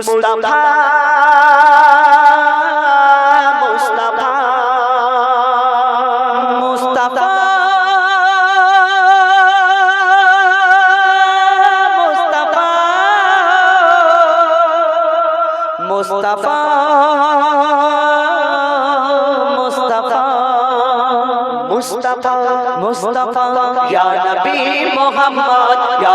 মুস্তাফা মুস্তাফা মুস্তাফা মুস্তাফা মুস্তাফা মুস্তাফা মুস্তাফা ইয়া নবী মুহাম্মদ ইয়া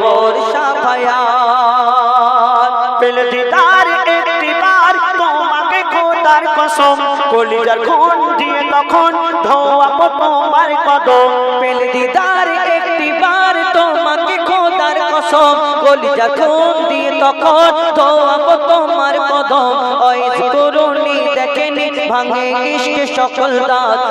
পেল দিদার একটিবার তোমাকে খোদার কসম, কলিজার খুন দিয়ে তখন তোমার কদম। দিদার তোমাকে খোদার কসম কলিজা খুন দিয়ে তখন তোমার কদম। ওই দেখেনি ভাঙে ইশকে সকল দাঁত।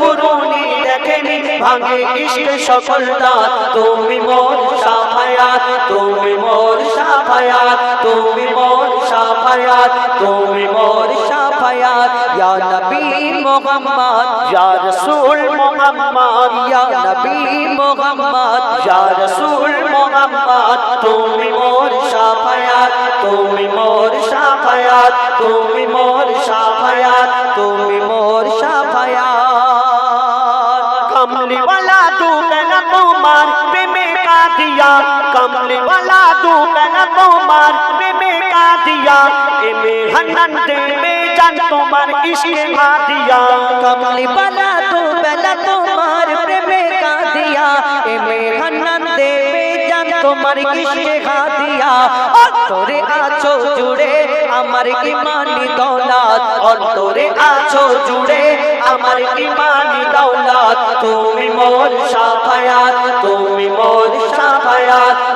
করুনি দেখেনি ভাঙে ইশকে সকল দাঁত। তুমি মোর সাফায়াত তুমি মোর সাফায়াত তুমি মোর সাফায়াত তুমি মোর সাফায়াত। ইয়া নবী মুহাম্মদ ইয়া রাসূল মুহাম্মদ ইয়া নবী মুহাম্মদ ইয়া রাসূল মুহাম্মদ। তুমি মোর সাফায়াত তুমি মোর সাফায়াত তুমি মোর दिया कमली वाला डूबे न तुम्हार प्रेमे का दिया एमे हनन दे में जान तुम्हार इश्क का दिया कमली वाला तो बेला তোমার প্রেমে কাঁদিয়া এমে হান্নান দেবে জান তোমার কিসে দিয়া অন্তরে আছো জুড়ে আমার ইমানি দৌলত অন্তরে আছো জুড়ে আমার ইমানি দৌলত তুমি মোর সাফায়াত তুমি মোর সাফায়াত